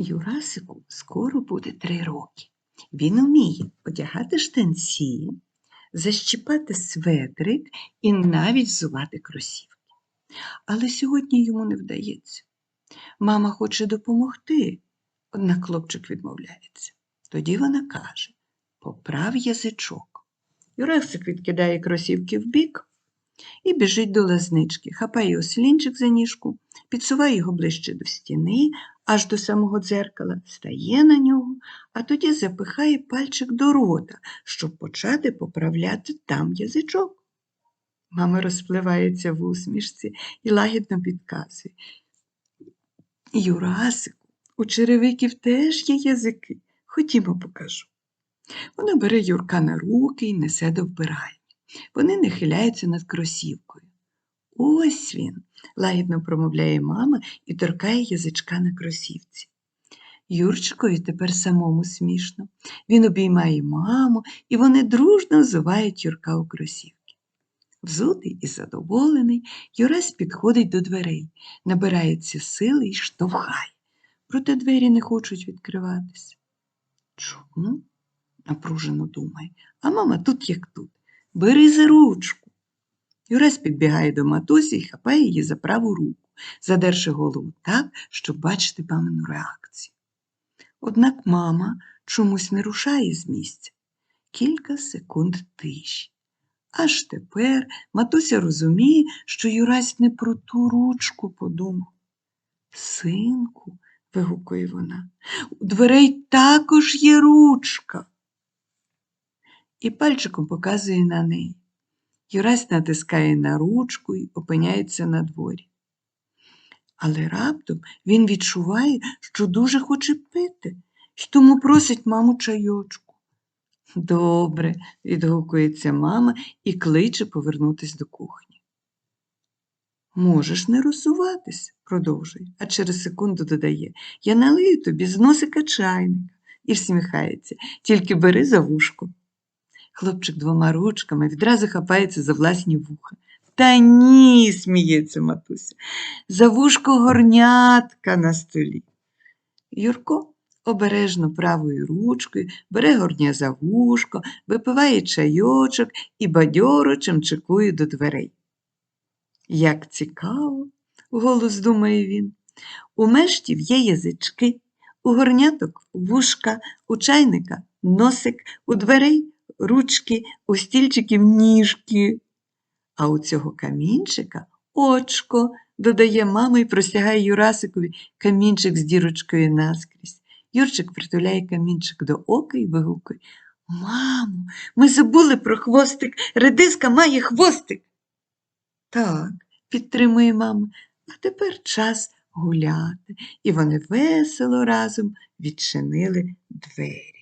Юрасику скоро буде три роки. Він уміє одягати штанці, защіпати светрик і навіть взувати кросівки. Але сьогодні йому не вдається. Мама хоче допомогти, однак хлопчик відмовляється. Тоді вона каже: поправ язичок. Юрасик відкидає кросівки вбік і біжить до лазнички, хапає ослінчик за ніжку, підсуває його ближче до стіни, аж до самого дзеркала, стає на нього, а тоді запихає пальчик до рота, щоб почати поправляти там язичок. Мама розпливається в усмішці і лагідно підказує. Юрасику, у черевиків теж є язики. Ходімо, покажу. Вона бере Юрка на руки і несе до вбиральні. Вони нахиляються над кросівкою. Ось він, лагідно промовляє мама і торкає язичка на кросівці. Юрчикові тепер самому смішно. Він обіймає маму, і вони дружно взувають Юрка у кросівки. Взутий і задоволений, Юрась підходить до дверей, набирається сили і штовхає. Проте двері не хочуть відкриватися. Чому? напружено думає, а мама тут як тут. Бери за ручку. Юрась підбігає до матусі і хапає її за праву руку, задерши голову так, щоб бачити мамину реакцію. Однак мама чомусь не рушає з місця. Кілька секунд тиші. Аж тепер матуся розуміє, що Юрась не про ту ручку подумав. Синку, вигукує вона, у дверей також є ручка. І пальчиком показує на неї. Юрась натискає на ручку і опиняється на дворі. Але раптом він відчуває, що дуже хоче пити, й тому просить маму чайочку. Добре, відгукується мама і кличе повернутись до кухні. Можеш не розсуватись, продовжує, а через секунду додає Я налию тобі з носика чайника і всміхається, тільки бери за вушко. Хлопчик двома ручками відразу хапається за власні вуха. Та ні, сміється матуся, за вушко горнятка на столі. Юрко обережно правою ручкою бере горня за вушко, випиває чайочок і бадьоро чимчикує до дверей. Як цікаво, голос думає він. У мештів є язички, у горняток вушка, у чайника носик, у дверей ручки, у стільчиків ніжки. А у цього камінчика очко, додає мама і простягає Юрасикові камінчик з дірочкою наскрізь. Юрчик притуляє камінчик до ока і вигукує Мамо, ми забули про хвостик. Редиска має хвостик. Так, підтримує мама, а тепер час гуляти. І вони весело разом відчинили двері.